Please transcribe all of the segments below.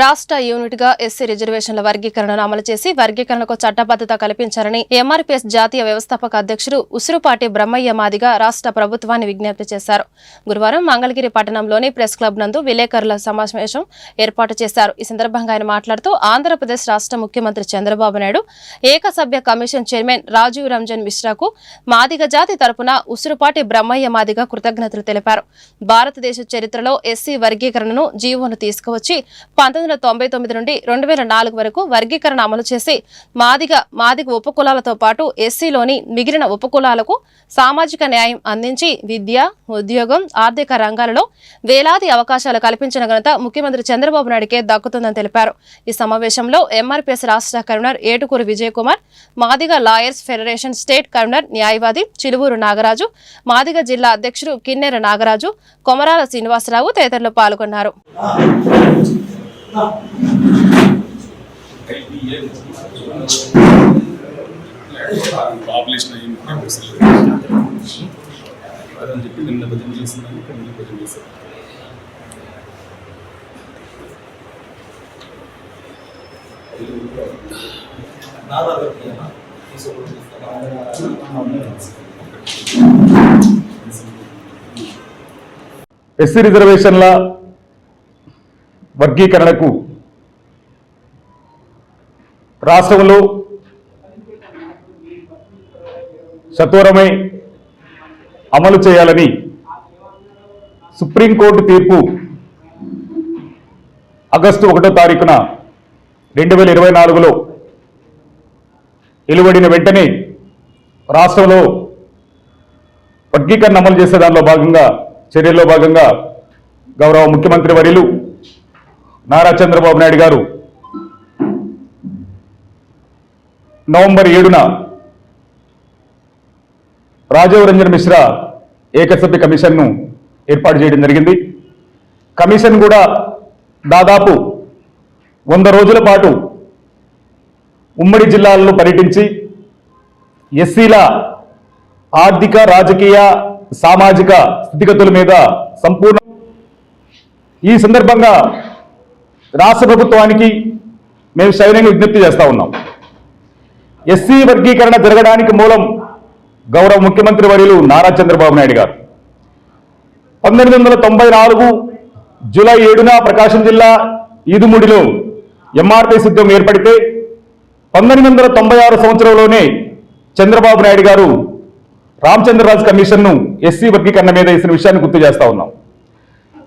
రాష్ట్ర యూనిట్గా ఎస్సీ రిజర్వేషన్ల వర్గీకరణను అమలు చేసి వర్గీకరణకు చట్టబద్దత కల్పించాలని ఎంఆర్పీఎస్ జాతీయ వ్యవస్థాపక అధ్యక్షుడు ఉసురుపాటి బ్రహ్మయ్య మాదిగా రాష్ట్ర ప్రభుత్వాన్ని విజ్ఞప్తి చేశారు. గురువారం మంగళగిరి పట్టణంలోని ప్రెస్ క్లబ్ నందు విలేకరుల సమావేశం ఏర్పాటు చేశారు. ఈ సందర్భంగా ఆయన మాట్లాడుతూ ఆంధ్రప్రదేశ్ రాష్ట్ర ముఖ్యమంత్రి చంద్రబాబు నాయుడు ఏకసభ్య కమిషన్ చైర్మన్ రాజీవ్ రంజన్ మిశ్రాకు మాదిగ జాతి తరపున ఉసురుపాటి బ్రహ్మయ్య మాదిగా కృతజ్ఞతలు తెలిపారు. భారతదేశ చరిత్రలో ఎస్సీ వర్గీకరణను జీవోను తీసుకువచ్చి పంతొమ్మిది వందల తొంభై తొమ్మిది నుండి రెండు వేల నాలుగు వరకు వర్గీకరణ అమలు చేసి మాదిగ మాదిగ ఉపకులాలతో పాటు ఎస్సీలోని మిగిలిన ఉపకులాలకు సామాజిక న్యాయం అందించి విద్య ఉద్యోగం ఆర్థిక రంగాలలో వేలాది అవకాశాలు కల్పించిన ఘనత ముఖ్యమంత్రి చంద్రబాబు నాయుడుకే దక్కుతుందని తెలిపారు. ఈ సమావేశంలో ఎంఆర్పీఎస్ రాష్ట్ర convener Etukuru Vijay Kumar Madiga lawyers federation state convener న్యాయవాది చిలువూరు నాగరాజు మాదిగ జిల్లా అధ్యక్షుడు కిన్నెర నాగరాజు కొమరాల శ్రీనివాసరావు తదితరులు పాల్గొన్నారు. పాపులేషన్ అయ్యి అదని చెప్పి నిన్న భజన చేస్తున్నాను ఇక్కడ నిన్న భజన చేశాను ఎస్సీ రిజర్వేషన్ల వర్గీకరణకు. రాష్ట్రంలో సత్వరమై అమలు చేయాలని సుప్రీంకోర్టు తీర్పు ఆగస్టు ఒకటో తారీఖున రెండు వేల ఇరవై నాలుగులో వెలువడిన వెంటనే రాష్ట్రంలో వర్గీకరణ అమలు చేసే దానిలో భాగంగా చర్యల్లో భాగంగా గౌరవ ముఖ్యమంత్రి వర్యులు నారా చంద్రబాబు నాయుడు గారు. నవంబర్ ఏడున రాజీవ్ రంజన్ మిశ్రా ఏకసభ్య కమిషన్ను ఏర్పాటు చేయడం జరిగింది. కమిషన్ కూడా దాదాపు వంద రోజుల పాటు ఉమ్మడి జిల్లాలను పర్యటించి ఎస్సీల ఆర్థిక రాజకీయ సామాజిక స్థితిగతుల మీద సంపూర్ణ ఈ సందర్భంగా రాష్ట్ర ప్రభుత్వానికి మేము సైన్యంగా విజ్ఞప్తి చేస్తా ఉన్నాం. ఎస్సీ వర్గీకరణ జరగడానికి మూలం గౌరవ ముఖ్యమంత్రి వర్యులు నారా చంద్రబాబు నాయుడు గారు. పంతొమ్మిది వందల తొంభై నాలుగు జూలై ఏడున ప్రకాశం జిల్లా ఈదుముడిలో ఎంఆర్పీ సిద్ధం ఏర్పడితే పంతొమ్మిది వందల తొంభై ఆరు సంవత్సరంలోనే చంద్రబాబు నాయుడు గారు రామచంద్రరాజు కమిషన్ను ఎస్సీ వర్గీకరణ మీద వేసిన విషయాన్ని గుర్తు చేస్తా ఉన్నాం.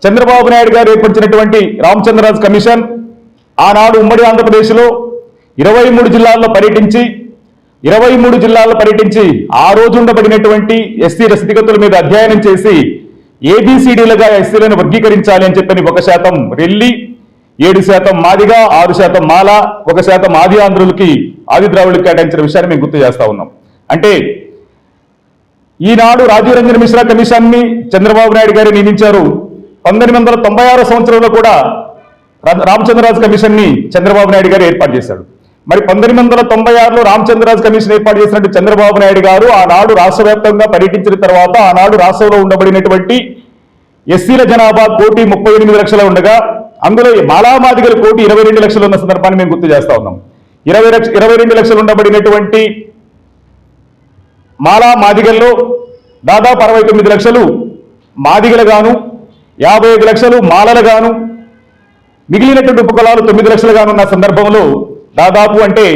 చంద్రబాబు నాయుడు గారు ఏర్పరిచినటువంటి రామచంద్రరాజ్ కమిషన్ ఆనాడు ఉమ్మడి ఆంధ్రప్రదేశ్లో ఇరవై మూడు జిల్లాల్లో పర్యటించి ఇరవై మూడు జిల్లాల్లో పర్యటించి ఆ రోజు ఉండబడినటువంటి ఎస్సీ స్థితిగతుల మీద అధ్యయనం చేసి ఏబిసిడీలుగా ఎస్సీలను వర్గీకరించాలి అని చెప్పని ఒక శాతం రెల్లి ఏడు శాతం మాదిగా ఆరు శాతం మాల ఒక శాతం ఆది ఆంధ్రులకి ఆది కేటాయించిన విషయాన్ని మేము గుర్తు చేస్తా ఉన్నాం. అంటే ఈనాడు రాజీవ్ రంజన్ మిశ్రా కమిషన్ని చంద్రబాబు నాయుడు గారు నియమించారు. పంతొమ్మిది వందల తొంభై ఆరో సంవత్సరంలో కూడా రా- రామచంద్రరాజు కమిషన్ని చంద్రబాబు నాయుడు గారు ఏర్పాటు చేశాడు. మరి పంతొమ్మిది వందల తొంభై ఆరులో రామచంద్రరాజు కమిషన్ ఏర్పాటు చేసినట్టు చంద్రబాబు నాయుడు గారు ఆనాడు రాష్ట్ర వ్యాప్తంగా పర్యటించిన తర్వాత ఆనాడు రాష్ట్రంలో ఉండబడినటువంటి ఎస్సీల జనాభా కోటి ముప్పై ఎనిమిది లక్షలు ఉండగా అందులో మాలామాదిగల కోటి ఇరవై రెండు లక్షలు ఉన్న సందర్భాన్ని మేము గుర్తు చేస్తా ఉన్నాం. ఇరవై లక్ష ఇరవై రెండు లక్షలు ఉండబడినటువంటి మాలా మాదిగల్లో దాదాపు అరవై తొమ్మిది లక్షలు మాదిగలు గాను యాభై ఐదు లక్షలు మాలలు గాను మిగిలినటువంటి ఉపకులాలు తొమ్మిది లక్షలు గాను ఉన్న సందర్భంలో దాదాపు అంటే